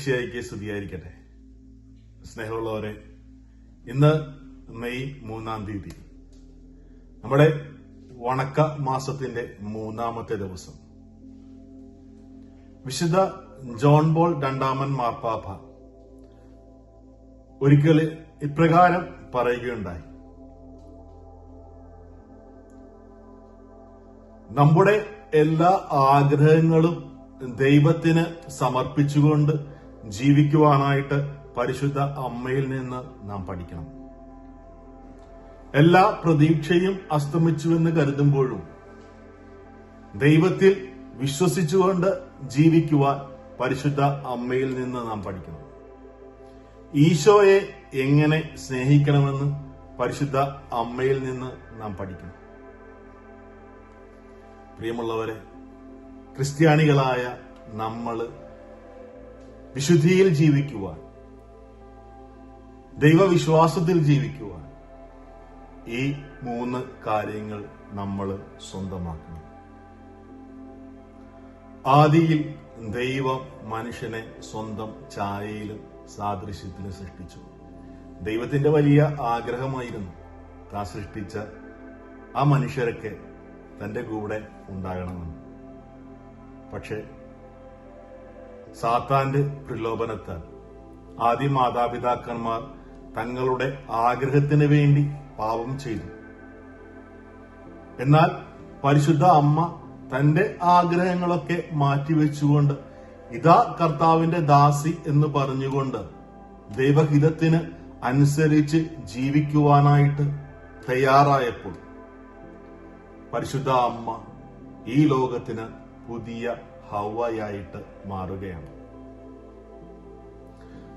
ഈശോമിശിയായിക്ക് സ്തുതിയായിരിക്കട്ടെ. സ്നേഹമുള്ളവരെ ഇന്ന് മെയ് മൂന്നാം തീയതി. നമ്മുടെ വണക്ക മാസത്തിന്റെ മൂന്നാമത്തെ ദിവസം. വിശുദ്ധ ജോൺ ബോൾ രണ്ടാമൻ മാർപ്പാപ്പ ഒരിക്കൽ ഇപ്രകാരം പറയുകയുണ്ടായി. നമ്മുടെ എല്ലാ ആഗ്രഹങ്ങളും ദൈവത്തിന് സമർപ്പിച്ചുകൊണ്ട് ജീവിക്കുവാനായിട്ട് പരിശുദ്ധ അമ്മയിൽ നിന്ന് നാം പഠിക്കണം. എല്ലാ പ്രതീക്ഷയും അസ്തമിച്ചുവെന്ന് കരുതുമ്പോഴും ദൈവത്തിൽ വിശ്വസിച്ചുകൊണ്ട് ജീവിക്കുവാൻ പരിശുദ്ധ അമ്മയിൽ നിന്ന് നാം പഠിക്കണം. ഈശോയെ എങ്ങനെ സ്നേഹിക്കണമെന്ന് പരിശുദ്ധ അമ്മയിൽ നിന്ന് നാം പഠിക്കണം. പ്രിയമുള്ളവരെ ക്രിസ്ത്യാനികളായ നമ്മൾ വിശുദ്ധിയിൽ ജീവിക്കുവാൻ ദൈവവിശ്വാസത്തിൽ ജീവിക്കുവാൻ ഈ മൂന്ന് കാര്യങ്ങൾ നമ്മൾ സ്വന്തമാക്കണം. ആദിയിൽ ദൈവം മനുഷ്യനെ സ്വന്തം ഛായയിലും സാദൃശ്യത്തിലും സൃഷ്ടിച്ചു. ദൈവത്തിന്റെ വലിയ ആഗ്രഹമായിരുന്നു താൻ സൃഷ്ടിച്ച ആ മനുഷ്യരൊക്കെ തന്റെ കൂടെ ഉണ്ടാകണമെന്ന്. പക്ഷേ സാത്താന്റെ പ്രലോഭനത്താൽ. ആദ്യ മാതാപിതാക്കന്മാർ തങ്ങളുടെ ആഗ്രഹത്തിന് വേണ്ടി പാപം ചെയ്തു. എന്നാൽ പരിശുദ്ധ അമ്മ തന്റെ ആഗ്രഹങ്ങളൊക്കെ മാറ്റിവെച്ചുകൊണ്ട് ഇതാ കർത്താവിന്റെ ദാസി എന്ന് പറഞ്ഞുകൊണ്ട് ദൈവഹിതത്തിന് അനുസരിച്ച് ജീവിക്കുവാനായിട്ട് തയ്യാറായപ്പോൾ പരിശുദ്ധ അമ്മ ഈ ലോകത്തിന് പുതിയ ഹവയായിട്ട് മാറുകയാണ്.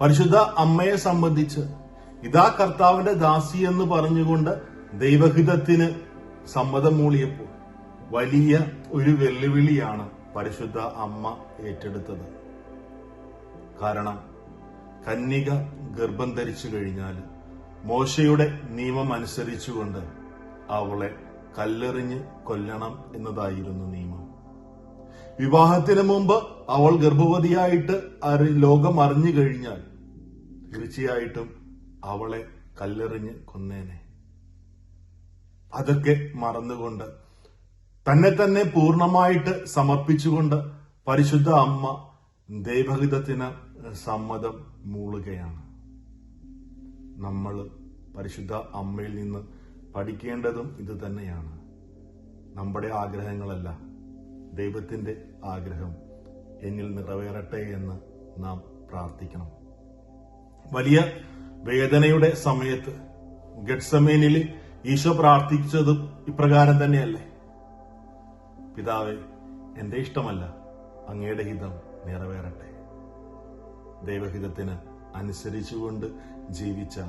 പരിശുദ്ധ അമ്മയെ സംബന്ധിച്ച് ഇതാ കർത്താവിന്റെ ദാസി എന്ന് പറഞ്ഞുകൊണ്ട് ദൈവഹിതത്തിന് സമ്മതം മൂളിയപ്പോൾ വലിയ ഒരു വെല്ലുവിളിയാണ് പരിശുദ്ധ അമ്മ ഏറ്റെടുത്തത്. കാരണം കന്യക ഗർഭം ധരിച്ചു കഴിഞ്ഞാൽ മോശയുടെ നിയമം അനുസരിച്ചുകൊണ്ട് അവളെ കല്ലെറിഞ്ഞ് കൊല്ലണം എന്നതായിരുന്നു നിയമം. വിവാഹത്തിന് മുമ്പ് അവൾ ഗർഭവതിയായിട്ട് ലോകം അറിഞ്ഞു കഴിഞ്ഞാൽ തീർച്ചയായിട്ടും അവളെ കല്ലെറിഞ്ഞ് കൊന്നേനെ. അതൊക്കെ മറന്നുകൊണ്ട് തന്നെ തന്നെ പൂർണമായിട്ട് സമർപ്പിച്ചുകൊണ്ട് പരിശുദ്ധ അമ്മ ദൈവഹിതത്തിന് സമ്മതം മൂളുകയാണ്. നമ്മൾ പരിശുദ്ധ അമ്മയിൽ നിന്ന് പഠിക്കേണ്ടതും ഇത് തന്നെയാണ്. നമ്മുടെ ആഗ്രഹങ്ങളല്ല. ദൈവത്തിന്റെ ആഗ്രഹം എന്നിൽ നിറവേറട്ടെ എന്ന് നാം പ്രാർത്ഥിക്കണം. വലിയ വേദനയുടെ സമയത്ത് ഗഡ്സമേനിൽ ഈശോ പ്രാർത്ഥിച്ചത് ഇപ്രകാരം തന്നെയല്ലേ? പിതാവെ എന്റെ ഇഷ്ടമല്ല അങ്ങയുടെ ഹിതം നിറവേറട്ടെ. ദൈവഹിതത്തിന് അനുസരിച്ചുകൊണ്ട് ജീവിച്ച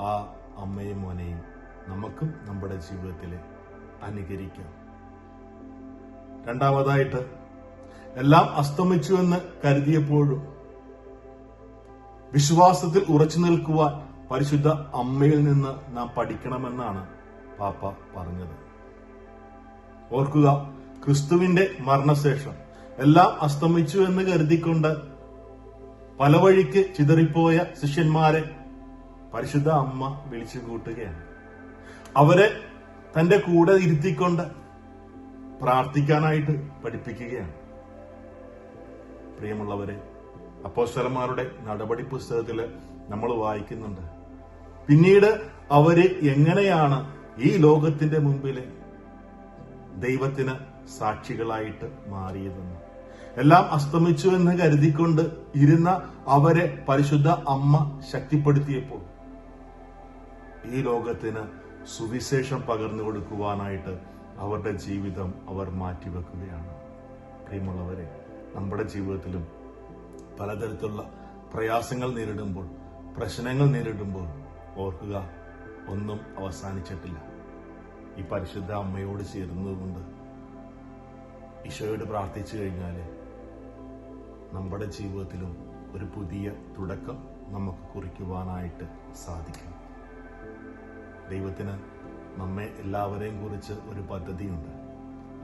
ആ അമ്മയും മോനെയും നമുക്കും നമ്മുടെ ജീവിതത്തിൽ അനുകരിക്കാം. രണ്ടാമതായിട്ട് എല്ലാം അസ്തമിച്ചു എന്ന് കരുതിയപ്പോഴും വിശ്വാസത്തിൽ ഉറച്ചു നിൽക്കുവാൻ പരിശുദ്ധ അമ്മയിൽ നിന്ന് നാം പഠിക്കണമെന്നാണ് പാപ്പ പറഞ്ഞത്. ഓർക്കുക ക്രിസ്തുവിന്റെ മരണശേഷം എല്ലാം അസ്തമിച്ചു എന്ന് കരുതിക്കൊണ്ട് പല വഴിക്ക് ചിതറിപ്പോയ ശിഷ്യന്മാരെ പരിശുദ്ധ അമ്മ വിളിച്ചു കൂട്ടുകയാണ്. അവരെ തന്റെ കൂടെ ഇരുത്തിക്കൊണ്ട് പ്രാർത്ഥിക്കാനായിട്ട് പഠിപ്പിക്കുകയാണ്. പ്രിയമുള്ളവരെ അപ്പോസ്തലന്മാരുടെ നടപടി പുസ്തകത്തിൽ നമ്മൾ വായിക്കുന്നുണ്ട്. പിന്നീട് അവർ എങ്ങനെയാണ് ഈ ലോകത്തിന്റെ മുമ്പിൽ ദൈവത്തിന് സാക്ഷികളായിട്ട് മാറിയതെന്ന്. എല്ലാം അസ്തമിച്ചു എന്ന് കരുതിക്കൊണ്ട് ഇരുന്ന അവരെ പരിശുദ്ധ അമ്മ ശക്തിപ്പെടുത്തിയപ്പോൾ ഈ ലോകത്തിന് സുവിശേഷം പകർന്നു കൊടുക്കുവാനായിട്ട് അവരുടെ ജീവിതം അവർ മാറ്റിവെക്കുകയാണ്. പ്രിയമുള്ളവരെ നമ്മുടെ ജീവിതത്തിലും പലതരത്തിലുള്ള പ്രയാസങ്ങൾ നേരിടുമ്പോൾ പ്രശ്നങ്ങൾ നേരിടുമ്പോൾ ഓർക്കുക ഒന്നും അവസാനിച്ചിട്ടില്ല. ഈ പരിശുദ്ധ അമ്മയോട് ചേരുന്നതുകൊണ്ട് ഈശോയോട് പ്രാർത്ഥിച്ചു കഴിഞ്ഞാൽ നമ്മുടെ ജീവിതത്തിലും ഒരു പുതിയ തുടക്കം നമുക്ക് കുറിക്കുവാനായിട്ട് സാധിക്കും. ദൈവത്തിന് നമ്മെ എല്ലാവരെയും കുറിച്ച് ഒരു പദ്ധതിയുണ്ട്.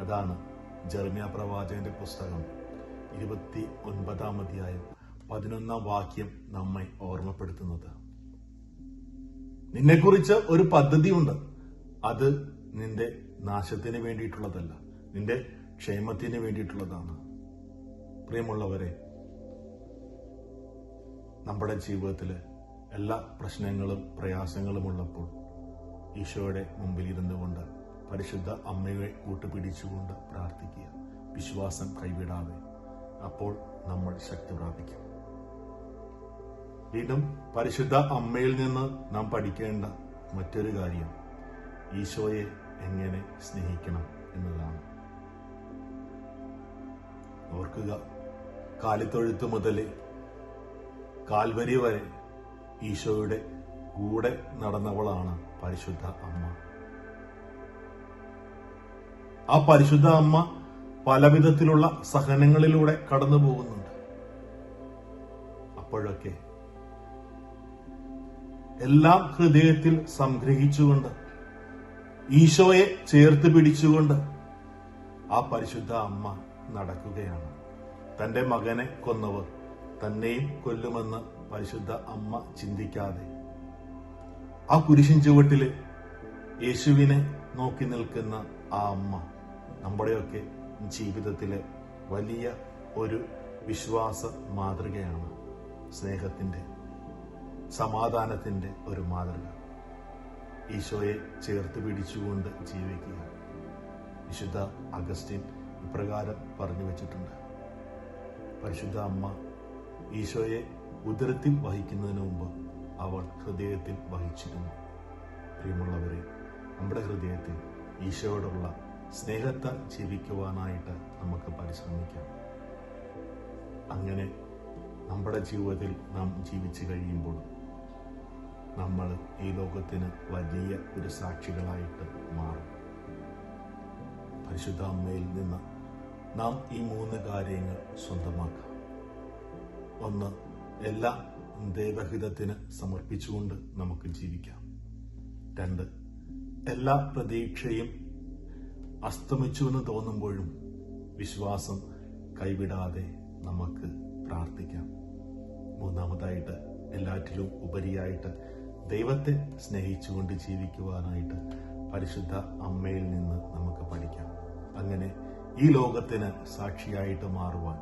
അതാണ് ജർമ്യ പ്രവാചകന്റെ പുസ്തകം ഇരുപത്തി ഒൻപതാം അധ്യായം പതിനൊന്നാം വാക്യം നമ്മെ ഓർമ്മപ്പെടുത്തുന്നത്. നിന്നെക്കുറിച്ച് ഒരു പദ്ധതിയുണ്ട്. അത് നിന്റെ നാശത്തിന് വേണ്ടിയിട്ടുള്ളതല്ല നിന്റെ ക്ഷേമത്തിന് വേണ്ടിയിട്ടുള്ളതാണ്. പ്രിയമുള്ളവരെ നമ്മുടെ ജീവിതത്തിലെ എല്ലാ പ്രശ്നങ്ങളും പ്രയാസങ്ങളും ഉള്ളപ്പോൾ ഈശോയുടെ മുമ്പിൽ ഇരുന്നു കൊണ്ട് പരിശുദ്ധ അമ്മയെ കൂട്ടുപിടിച്ചുകൊണ്ട് പ്രാർത്ഥിക്കുക. വിശ്വാസം കൈവിടാതെ അപ്പോൾ നമ്മൾ ശക്തി പ്രാപിക്കും. വീണ്ടും പരിശുദ്ധ അമ്മയിൽ നിന്ന് നാം പഠിക്കേണ്ട മറ്റൊരു കാര്യം ഈശോയെ എങ്ങനെ സ്നേഹിക്കണം എന്നതാണ്. ഓർക്കുക കാലിത്തൊഴുത്ത് മുതൽ കാൽവരി വരെ ഈശോയുടെ കൂടെ നടന്നവളാണ് പരിശുദ്ധ അമ്മ. ആ പരിശുദ്ധ അമ്മ പലവിധത്തിലുള്ള സഹനങ്ങളിലൂടെ കടന്നു പോകുന്നുണ്ട്. അപ്പോഴൊക്കെ എല്ലാം ഹൃദയത്തിൽ സംഗ്രഹിച്ചുകൊണ്ട് ഈശോയെ ചേർത്ത് പിടിച്ചുകൊണ്ട് ആ പരിശുദ്ധ അമ്മ നടക്കുകയാണ്. തന്റെ മകനെ കൊന്നവർ തന്നെയും കൊല്ലുമെന്ന് പരിശുദ്ധ അമ്മ ചിന്തിക്കാതെ ആ കുരിശിൻ ചുവട്ടിൽ യേശുവിനെ നോക്കി നിൽക്കുന്ന ആ അമ്മ നമ്മുടെയൊക്കെ ജീവിതത്തിലെ വലിയ ഒരു വിശ്വാസ മാതൃകയാണ്. സ്നേഹത്തിന്റെ സമാധാനത്തിന്റെ ഒരു മാതൃക. ഈശോയെ ചേർത്ത് പിടിച്ചുകൊണ്ട് ജീവിക്കുക. വിശുദ്ധ അഗസ്റ്റിൻ ഇപ്രകാരം പറഞ്ഞു വച്ചിട്ടുണ്ട്. പരിശുദ്ധ അമ്മ ഈശോയെ ഉദരത്തിൽ വഹിക്കുന്നതിന് മുമ്പ് അവൾ ഹൃദയത്തിൽ വഹിച്ചിരുന്നു. പ്രിയമുള്ളവരെ നമ്മുടെ ഹൃദയത്തിൽ ഈശോയോടുള്ള സ്നേഹത്താൽ ജീവിക്കുവാനായിട്ട് നമുക്ക് പരിശ്രമിക്കാം. അങ്ങനെ നമ്മുടെ ജീവിതത്തിൽ നാം ജീവിച്ചു കഴിയുമ്പോൾ നമ്മൾ ഈ ലോകത്തിന് വലിയ ഒരു സാക്ഷികളായിട്ട് മാറും. പരിശുദ്ധ അമ്മയിൽ നിന്ന് നാം ഈ മൂന്ന് കാര്യങ്ങൾ സ്വന്തമാക്കാം. ഒന്ന് എല്ലാം ദൈവഹിതത്തിന് സമർപ്പിച്ചുകൊണ്ട് നമുക്ക് ജീവിക്കാം. രണ്ട് എല്ലാ പ്രതീക്ഷയും അസ്തമിച്ചു എന്ന് തോന്നുമ്പോഴും വിശ്വാസം കൈവിടാതെ നമുക്ക് പ്രാർത്ഥിക്കാം. മൂന്നാമതായിട്ട് എല്ലാറ്റിലും ഉപരിയായിട്ട് ദൈവത്തെ സ്നേഹിച്ചുകൊണ്ട് ജീവിക്കുവാനായിട്ട് പരിശുദ്ധ അമ്മയിൽ നിന്ന് നമുക്ക് പഠിക്കാം. അങ്ങനെ ഈ ലോകത്തിന് സാക്ഷിയായിട്ട് മാറുവാൻ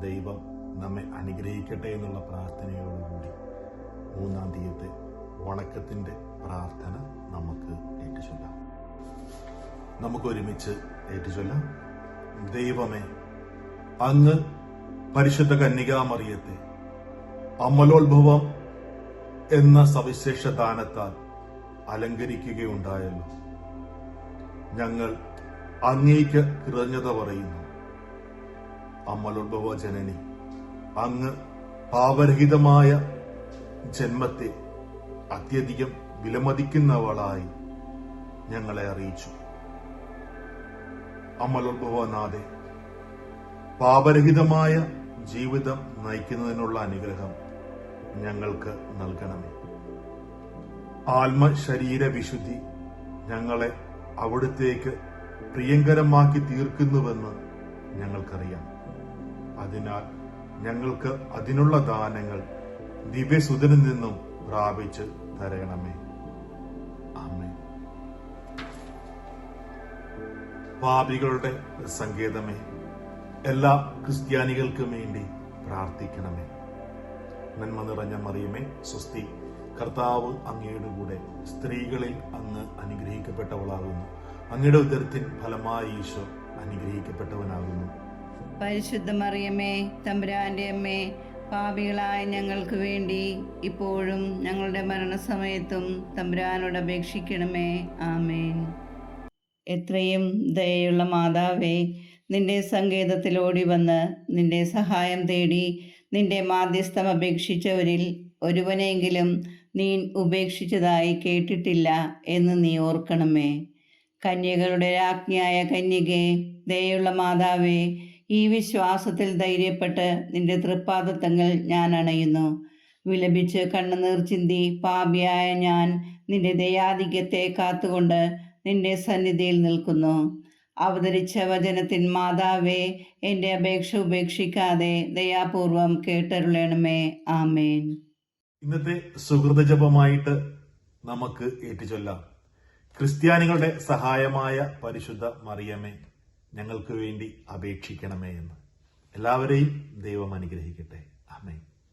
ദൈവം നമ്മെ അനുഗ്രഹിക്കട്ടെ എന്നുള്ള പ്രാർത്ഥനയോടുകൂടി മൂന്നാം തീയത്തെ വണക്കത്തിന്റെ പ്രാർത്ഥന നമുക്ക് ഏറ്റുചൊല്ലാം. നമുക്കൊരുമിച്ച് ഏറ്റുചൊല്ലാം. ദൈവമേ അങ്ങ് പരിശുദ്ധ കന്യകാമറിയത്തെ അമലോത്ഭവം എന്ന സവിശേഷ ദാനത്താൽ അലങ്കരിക്കുകയുണ്ടായല്ലോ. ഞങ്ങൾ അങ്ങേക്ക് കൃതജ്ഞത പറയുന്നു. അമലോത്ഭവ ജനനി അങ്ങ് പാപരഹിതമായ ജന്മത്തെ അത്യധികം വിലമതിക്കുന്നവളായി ഞങ്ങളെ അറിയിച്ചു. അമലോത്ഭവനാഥെ പാപരഹിതമായ ജീവിതം നയിക്കുന്നതിനുള്ള അനുഗ്രഹം ഞങ്ങൾക്ക് നൽകണമേ. ആത്മ ശരീര വിശുദ്ധി ഞങ്ങളെ അവിടുത്തേക്ക് പ്രിയങ്കരമാക്കി തീർക്കുന്നുവെന്ന് ഞങ്ങൾക്കറിയാം. അതിനാൽ ഞങ്ങൾക്ക് അതിനുള്ള ദാനങ്ങൾ ദിവ്യസുതനിൽ നിന്നും പ്രാപിച്ച് തരണമേ. ആമേ പാപികളുടെ സങ്കേതമേ എല്ലാ ക്രിസ്ത്യാനികൾക്കും വേണ്ടി പ്രാർത്ഥിക്കണമേ. നന്മ നിറഞ്ഞ മറിയമേ സ്വസ്തി. കർത്താവ് അങ്ങയുടെ കൂടെ സ്ത്രീകളിൽ അങ്ങ് അനുഗ്രഹിക്കപ്പെട്ടവളാകുന്നു. അങ്ങയുടെ ഉദരത്തിൻ ഫലമായി ഈശോ അനുഗ്രഹിക്കപ്പെട്ടവനാകുന്നു. പരിശുദ്ധ മറിയമ്മേ തമ്പുരാന്റെ അമ്മേ പാപികളായ ഞങ്ങൾക്ക് വേണ്ടി ഇപ്പോഴും ഞങ്ങളുടെ മരണസമയത്തും തമ്പുരാനോട് അപേക്ഷിക്കണമേ. ആമേൻ. എത്രയും ദയയുള്ള മാതാവേ നിന്റെ സങ്കേതത്തിലോടി വന്ന് നിന്റെ സഹായം തേടി നിന്റെ മാധ്യസ്ഥം അപേക്ഷിച്ചവരിൽ ഒരുവനെങ്കിലും നീ ഉപേക്ഷിച്ചതായി കേട്ടിട്ടില്ല എന്ന് നീ ഓർക്കണമേ. കന്യകളുടെ രാജ്ഞിയായ കന്യകെ ദയുള്ള മാതാവേ ഈ വിശ്വാസത്തിൽ ധൈര്യപ്പെട്ട് നിന്റെ തൃപ്പാദത്തങ്ങൾ ഞാൻ അണയുന്നു. വിലപിച്ച് കണ്ണുനീർ ചിന്തി പാപിയായ ഞാൻ നിന്റെ ദയാധിക്യത്തെ കാത്തുകൊണ്ട് നിന്റെ സന്നിധിയിൽ നിൽക്കുന്നു. അവതരിച്ച വചനത്തിൻ മാതാവേ എന്റെ അപേക്ഷ ഉപേക്ഷിക്കാതെ ദയാപൂർവം കേട്ടരുളണമേ. ആമേൻ. ഇന്നത്തെ സുഹൃത ജപമായിട്ട് നമുക്ക് ഏറ്റുചൊല്ലാം. ക്രിസ്ത്യാനികളുടെ സഹായമായ പരിശുദ്ധ മറിയമേ ഞങ്ങൾക്ക് വേണ്ടി അപേക്ഷിക്കണമേ എന്ന്. എല്ലാവരെയും ദൈവം അനുഗ്രഹിക്കട്ടെ. ആമേൻ.